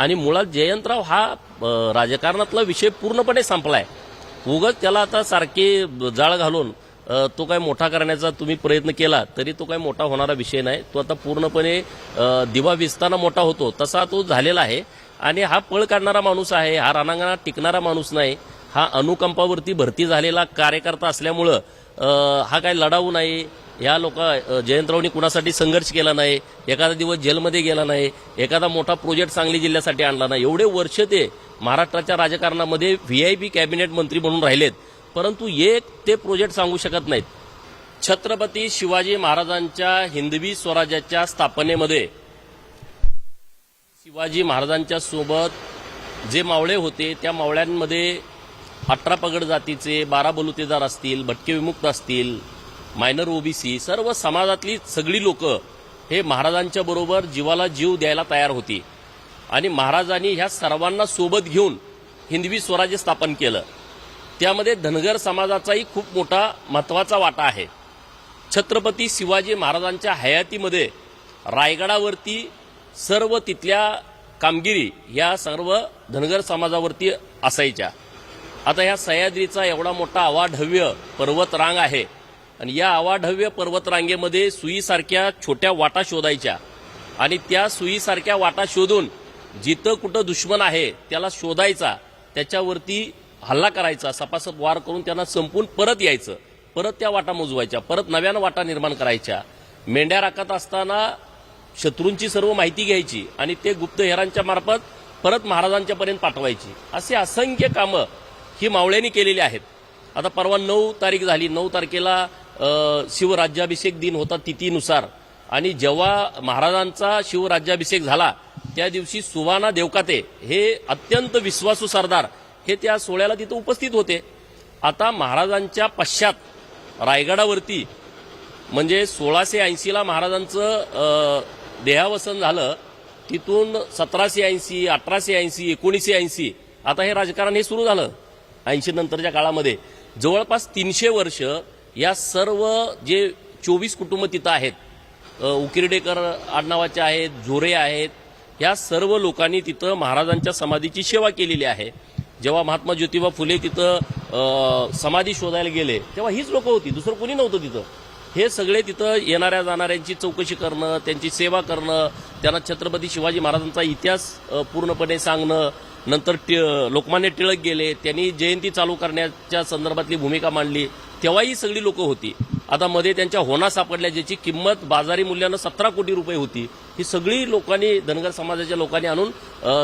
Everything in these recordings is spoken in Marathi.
आणि मुळात जयंतराव हा राजकारणातला विषय पूर्णपणे संपलाय. उगच त्याला आता सारखे जाळ घालून तो काय मोठा करण्याचा तुम्ही प्रयत्न केला तरी तो काय मोठा होणारा विषय नाही. तो आता पूर्णपणे दिवा विजताना मोठा होतो. तसा तो झालेला आहे. आणि हा पळ काढणारा माणूस आहे हा रानांगणात टिकणारा माणूस नाही हा अनुकंपावरती भरती झालेला कार्यकर्ता असल्यामुळं हा काय लढाऊ नाही या लोक जयंतरावनी कुणासाठी संघर्ष केला नाही एखादा दिवस जेलमध्ये गेला नाही एखादा मोठा प्रोजेक्ट सांगली जिल्ह्यासाठी आणला नाही. एवढे वर्ष ते महाराष्ट्राच्या राजकारणामध्ये व्ही आय पी कॅबिनेट मंत्री म्हणून राहिलेत. परंतु एक ते प्रोजेक्ट सांगू शकत नाहीत. छत्रपती शिवाजी महाराजांच्या हिंदवी स्वराज्याच्या स्थापनेमध्ये शिवाजी महाराजांच्या सोबत जे मावळे होते त्या मावळ्यांमध्ये अठरा पगड जातीचे बारा बलुतेदार असतील भटके विमुक्त असतील मायनर ओबीसी सर्व समाजातली सगळी लोक हे महाराजांच्या बरोबर जीवाला जीव द्यायला तयार होती. आणि महाराजांनी ह्या सर्वांना सोबत घेऊन हिंदवी स्वराज्य स्थापन केलं. त्यामध्ये धनगर समाजाचाही खूप मोठा महत्त्वाचा वाटा आहे. छत्रपती शिवाजी महाराजांच्या हयातीमध्ये रायगडावरती सर्व तिथल्या कामगिरी या सर्व धनगर समाजावरती असायच्या. आता ह्या सह्याद्रीचा एवढा मोठा अवाढव्य पर्वतरांग आहे. आणि या अवाढव्य पर्वतरांगेमध्ये सुईसारख्या छोट्या वाटा शोधायच्या. आणि त्या सुईसारख्या वाटा शोधून जिथं कुठं दुश्मन आहे त्याला शोधायचा त्याच्यावरती हल्ला करायचा सपासप वार करून त्यांना संपून परत यायचं. परत त्या वाटा मोजवायच्या परत नव्यानं वाटा निर्माण करायच्या. मेंढ्या राखत असताना शत्रूंची सर्व माहिती घ्यायची आणि ते गुप्तहेरांच्या मार्फत परत महाराजांच्या पर्यंत पाठवायची. असे असंख्य कामं ही मावळ्यांनी केलेली आहेत. आता परवा नऊ तारीख झाली नऊ तारखेला शिवराज्याभिषेक दिन होता तिथीनुसार. आणि जेव्हा महाराजांचा शिवराज्याभिषेक झाला त्या दिवशी सुवाना देवकाते हे अत्यंत विश्वासू सरदार हे त्या सोहळ्याला तिथं उपस्थित होते. आता महाराजांच्या पश्चात रायगडावरती म्हणजे सोळाशे ऐंशीला महाराजांचं देहावसन झालं तिथून सतराशे ऐंशी अठराशे ऐंशी एकोणीसशे ऐंशी आता हे राजकारण हे सुरू झालं. ऐंशी नंतरच्या काळामध्ये. जवळपास तीनशे वर्ष या सर्व जे चोवीस कुटुंब तिथं आहेत उकिरडेकर आडनावाचे आहेत झोरे आहेत या सर्व लोकांनी तिथं महाराजांच्या समाधीची सेवा केलेली आहे. जेव्हा महात्मा ज्योतिबा फुले तिथं समाधी शोधायला गेले तेव्हा हीच लोक होती दुसरं कोणी नव्हतं तिथं. हे सगळे तिथं येणाऱ्या जाणाऱ्यांची चौकशी करणं त्यांची सेवा करणं त्यांना छत्रपती शिवाजी महाराजांचा इतिहास पूर्णपणे सांगणं नंतर टि- लोकमान्य टिळक गेले त्यांनी जयंती चालू करण्याच्या संदर्भातली भूमिका मांडली तेव्हाही सगळी लोक होती. आता मध्ये त्यांच्या होना सापडल्या ज्याची किंमत बाजारी मूल्यानं सतरा कोटी रुपये होती. ही सगळी लोकांनी धनगर समाजाच्या लोकांनी आणून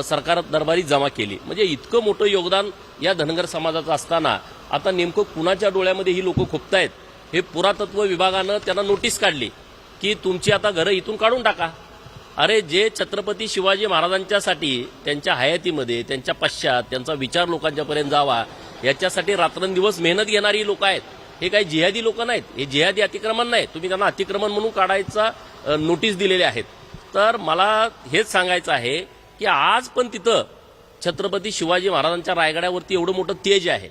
सरकार दरबारी जमा केली. म्हणजे इतकं मोठं योगदान या धनगर समाजाचं असताना आता नेमकं कुणाच्या डोळ्यामध्ये ही लोक खुपतायत? हे पुरातत्व विभागानं त्यांना नोटीस काढली की तुमची आता घरं इथून काढून टाका. अरे जे छत्रपती शिवाजी महाराजांच्यासाठी त्यांच्या हयातीमध्ये त्यांच्या पश्चात त्यांचा विचार लोकांच्यापर्यंत जावा याच्यासाठी रात्रंदिवस मेहनत घेणारी लोक आहेत. हे काही जिहादी लोक नाहीत. हे जिहादी अतिक्रमण नाही तुम्ही त्यांना अतिक्रमण म्हणून काढायचा नोटीस दिलेले आहेत. तर मला हेच सांगायचं आहे की आज पण तिथं छत्रपती शिवाजी महाराजांच्या रायगडावरती एवढं मोठं तेज आहे.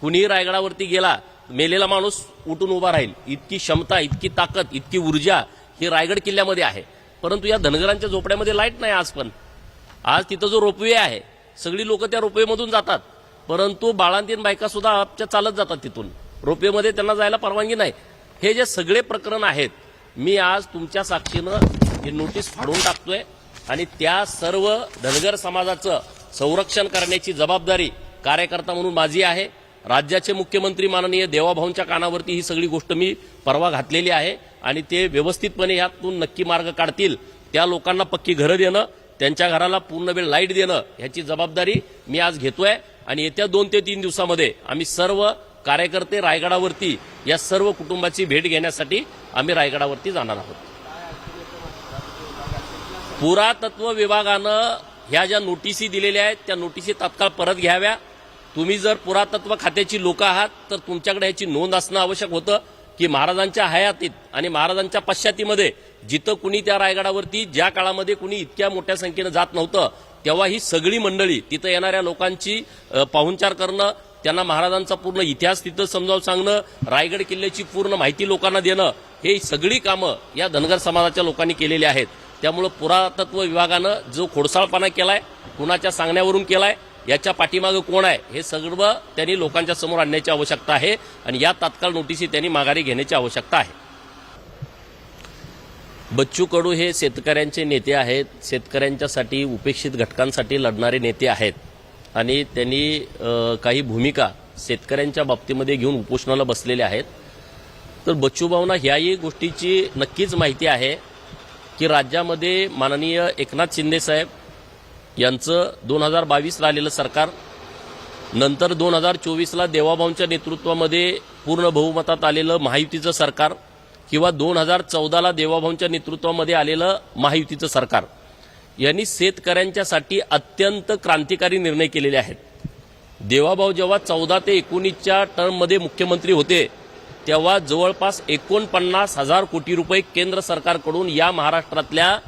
कुणीही रायगडावरती गेला मेलेला माणूस उठून उभा राहील. इतकी क्षमता इतकी ताकद इतकी ऊर्जा ही रायगड किल्ल्यामध्ये आहे. परंतु या धनगरांच्या झोपड्यामध्ये लाइट नाही आज पण. आज तिथं जो रोपवे आहे सगळी लोक त्या रोपवेमधून जातात. परंतु बाळांतीन बायका सुद्धा आपच्या चालत जातात तिथून. रोपवेमध्ये त्यांना जायला परवानगी नाही. हे जे सगळे प्रकरण आहेत मी आज तुमच्या साक्षीनं ही नोटीस फाडून टाकतोय आणि त्या सर्व धनगर समाजाचं संरक्षण करण्याची जबाबदारी कार्यकर्ता म्हणून माझी आहे. राज्याचे मुख्यमंत्री माननीय देवाभाऊंच्या कानावरती ही सगळी गोष्ट मी परवा घातलेली आहे आणि ते व्यवस्थितपणे यातून नक्की मार्ग काढतील. त्या लोकांना पक्की घरं देणं त्यांच्या घराला पूर्ण वेळ लाइट देणं ह्याची जबाबदारी मी आज घेतोय. आणि येत्या दोन ते तीन दिवसामध्ये आम्ही सर्व कार्यकर्ते रायगडावरती या सर्व कुटुंबाची भेट घेण्यासाठी आम्ही रायगडावरती जाणार आहोत. पुरातत्व विभागानं ह्या ज्या नोटिसी दिलेल्या आहेत त्या नोटिसी तात्काळ परत घ्याव्या. तुम्ही जर पुरातत्व खात्याची लोक आहात तर तुमच्याकडे याची नोंद असणं आवश्यक होतं की महाराजांच्या हयातीत आणि महाराजांच्या पश्चातीमध्ये जिथं कुणी त्या रायगडावरती ज्या काळामध्ये कुणी इतक्या मोठ्या संख्येनं जात नव्हतं तेव्हा ही सगळी मंडळी तिथं येणाऱ्या लोकांची पाहुणचार करणं त्यांना महाराजांचा पूर्ण इतिहास तिथं समजावून सांगणं रायगड किल्ल्याची पूर्ण माहिती लोकांना देणं हे सगळी कामं या धनगर समाजाच्या लोकांनी केलेली आहेत. त्यामुळं पुरातत्व विभागानं जो खोडसाळपणा केलाय कुणाच्या सांगण्यावरून केलाय याच्या पाठीमागं कोण आहे हे सर्व त्यांनी लोकांच्या समोर आणण्याची आवश्यकता आहे आणि या तात्काळ नोटीसी त्यांनी माघारी घेण्याची आवश्यकता आहे. बच्चू कडू हे शेतकऱ्यांचे नेते आहेत. शेतकऱ्यांच्यासाठी उपेक्षित घटकांसाठी लढणारे नेते आहेत. आणि त्यांनी काही भूमिका शेतकऱ्यांच्या बाबतीमध्ये घेऊन उपोषणाला बसलेल्या आहेत. तर बच्चूभाऊंना ह्याही गोष्टीची नक्कीच माहिती आहे की राज्यामध्ये माननीय एकनाथ शिंदेसाहेब यांचं दोन हजार बावीसला आलेलं सरकार नंतर दोन हजार चोवीसला देवाभाऊंच्या नेतृत्वामध्ये पूर्ण बहुमतात आलेलं महायुतीचं सरकार किंवा दोन हजार चौदाला देवाभाऊंच्या नेतृत्वामध्ये आलेलं महायुतीचं सरकार. यांनी शेतकऱ्यांच्यासाठी अत्यंत क्रांतिकारी निर्णय केलेले आहेत. देवाभाऊ जेव्हा चौदा ते एकोणीसच्या टर्ममध्ये मुख्यमंत्री होते तेव्हा जवळपास एकोणपन्नास हजार कोटी रुपये केंद्र सरकारकडून या महाराष्ट्रातल्या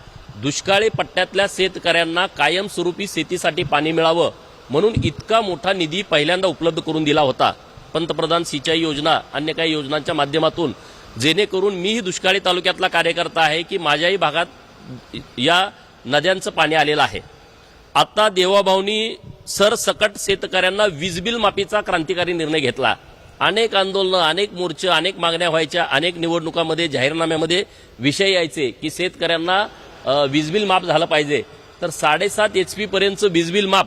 दुष्काळी पट्ट्यातल्या शेतकऱ्यांना कायमस्वरूपी शेतीसाठी पाणी मिळावं म्हणून इतका मोठा निधी पहिल्यांदा उपलब्ध करून दिला होता. पंतप्रधान सिंचाई योजना अन्य काही योजनांच्या माध्यमातून जेणेकरून मीही दुष्काळी तालुक्यातला कार्यकर्ता आहे की माझ्याही भागात या नद्यांचं पाणी आलेलं आहे. आता देवाभाऊनी सरसकट शेतकऱ्यांना वीज बिल माफीचा क्रांतिकारी निर्णय घेतला. अनेक आंदोलनं अनेक मोर्चे अनेक मागण्या व्हायच्या अनेक निवडणुकामध्ये जाहीरनाम्यामध्ये विषय यायचे की शेतकऱ्यांना वीजबिल वीज बिल माफ झालं पाहिजे. तर साडेसात एच पी पर्यंतचं वीज बिल माफ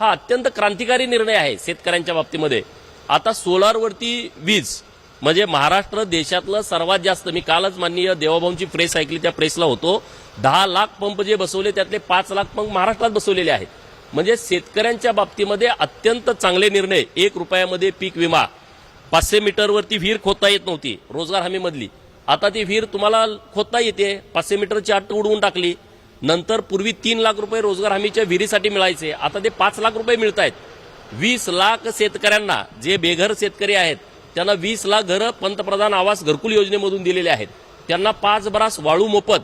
हा अत्यंत क्रांतिकारी निर्णय आहे शेतकऱ्यांच्या बाबतीमध्ये. आता सोलारवरती वीज म्हणजे महाराष्ट्र देशातलं सर्वात जास्त मी कालच माननीय देवाभाऊंची प्रेस ऐकली त्या प्रेसला होतो. दहा लाख पंप जे बसवले त्यातले पाच लाख पंप महाराष्ट्रात बसवलेले आहेत. म्हणजे शेतकऱ्यांच्या बाबतीमध्ये अत्यंत चांगले निर्णय. एक रुपयामध्ये पीक विमा. पाचशे मीटरवरती विहीर खोदता येत नव्हती रोजगार हमीमधली. आता ती विहीर तुम्हाला खोदता येते. पाचशे मीटरची अट उडवून टाकली. नंतर पूर्वी तीन लाख रुपये रोजगार हमीच्या विहिरीसाठी मिळायचे. आता ते पाच लाख रुपये मिळत आहेत वीस लाख शेतकऱ्यांना जे बेघर शेतकरी आहेत त्यांना वीस लाख घरं पंतप्रधान आवास घरकुल योजनेमधून दिलेले आहेत. त्यांना पाच बरास वाळू मोफत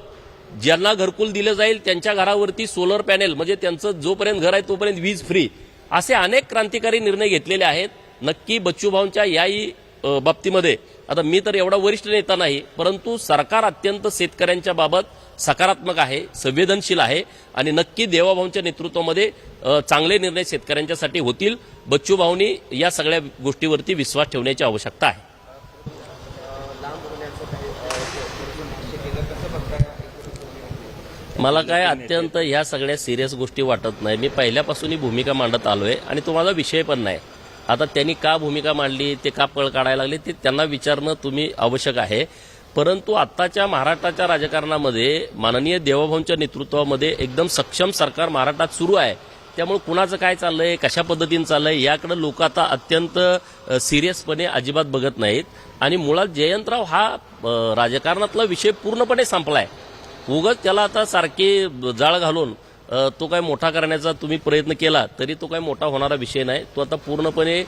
ज्यांना घरकुल दिलं जाईल त्यांच्या घरावरती सोलर पॅनेल म्हणजे त्यांचं जोपर्यंत घर आहे तोपर्यंत वीज फ्री असे अनेक क्रांतिकारी निर्णय घेतलेले आहेत. नक्की बच्चूभाऊंच्या याही बाबतीमध्ये आता मी तर एवढा वरिष्ठ नेता नाही परंतु सरकार अत्यंत शेतकऱ्यांच्या बाबत सकारात्मक आहे संवेदनशील आहे आणि नक्की देवाभाऊंच्या नेतृत्वामध्ये चांगले निर्णय शेतकऱ्यांच्यासाठी होतील. बच्चूभाऊंनी या सगळ्या गोष्टीवरती विश्वास ठेवण्याची आवश्यकता आहे. मला काय अत्यंत ह्या सगळ्या सिरियस गोष्टी वाटत नाही. मी पहिल्यापासून ही भूमिका मांडत आलोय आणि तुम्हाला विषय पण नाही. आता त्यांनी का भूमिका मांडली ते का पळ काढायला लागले ते त्यांना विचारणं तुम्ही आवश्यक आहे. परंतु आत्ताच्या महाराष्ट्राच्या राजकारणामध्ये माननीय देवाभाऊंच्या नेतृत्वामध्ये एकदम सक्षम सरकार महाराष्ट्रात सुरू आहे. त्यामुळे कुणाचं काय चाललंय कशा पद्धतीनं चाललंय याकडे लोक आता अत्यंत सिरियसपणे अजिबात बघत नाहीत. आणि मुळात जयंतराव हा राजकारणातला विषय पूर्णपणे संपलाय. उगच त्याला आता सारखे जाळ घालून तो काय मोठा करण्याचा तुम्ही प्रयत्न केला तरी तो काय मोठा होणारा विषय नाही. तो आता पूर्णपणे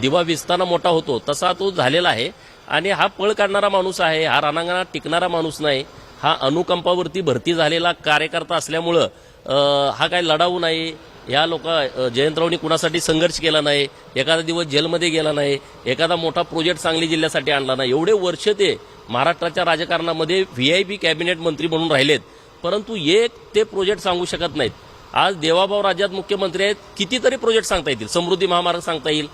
दिवा विजताना मोठा होतो. तसा तो झालेला आहे. आणि हा पळ काढणारा माणूस आहे हा रानांगणात टिकणारा माणूस नाही हा अनुकंपावरती भरती झालेला कार्यकर्ता असल्यामुळं हा काय लढाऊ नाही. या लोक जयंतरावनी कुणासाठी संघर्ष केला नाही एखादा दिवस जेलमध्ये गेला नाही एखादा मोठा प्रोजेक्ट सांगली जिल्ह्यासाठी आणला नाही. एवढे वर्ष ते महाराष्ट्राच्या राजकारणामध्ये व्ही आय पी कॅबिनेट मंत्री म्हणून राहिलेत. परंतु एक ते प्रोजेक्ट सांगू शकत नाहीत. आज देवाभाऊ राज्यात मुख्यमंत्री आहेत कितीतरी प्रोजेक्ट सांगता येतील. समृद्धी महामार्ग सांगता येईल.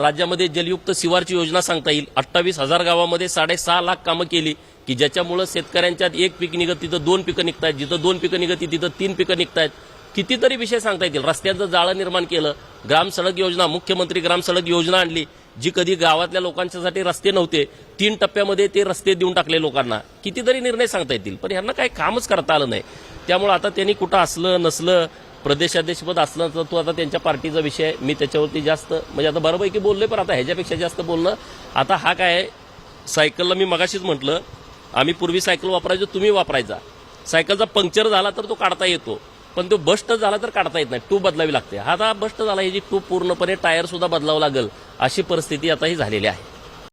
राज्यामध्ये जलयुक्त शिवारची योजना सांगता येईल. अठ्ठावीस हजार गावामध्ये साडेसहा लाख कामं केली की ज्याच्यामुळं शेतकऱ्यांच्यात एक पीक निघत तिथं दोन पिकं निघतायत. जिथं दोन पिकं निघत तिथं तीन पिकं निघतायत. कितीतरी विषय सांगता येतील. रस्त्यांचं जाळं निर्माण केलं. ग्रामसडक योजना मुख्यमंत्री ग्रामसडक योजना आणली. जी कधी गावातल्या लोकांच्यासाठी रस्ते नव्हते तीन टप्प्यामध्ये ते रस्ते देऊन टाकले लोकांना. कितीतरी निर्णय सांगता येतील पण ह्यांना काही कामच करता आलं नाही. त्यामुळे आता त्यांनी कुठं असलं नसलं प्रदेशाध्यक्षपद असलं तर तो आता त्यांच्या पार्टीचा विषय मी त्याच्यावरती जास्त म्हणजे आता बऱ्यापैकी बोलले पण आता ह्याच्यापेक्षा जास्त बोलणं. आता हा काय आहे, सायकलला मी मगाशीच म्हटलं आम्ही पूर्वी सायकल वापरायचो तुम्ही वापरायचा. सायकलचा पंक्चर झाला तर तो काढता येतो. पण तो बस्ट झाला तर काढता येत नाही. टूब बदलावी लागते. हा आता बस्ट झाला ह्याची टूब पूर्णपणे टायर सुद्धा बदलावं लागेल. अशी परिस्थिती आता ही झालेली आहे.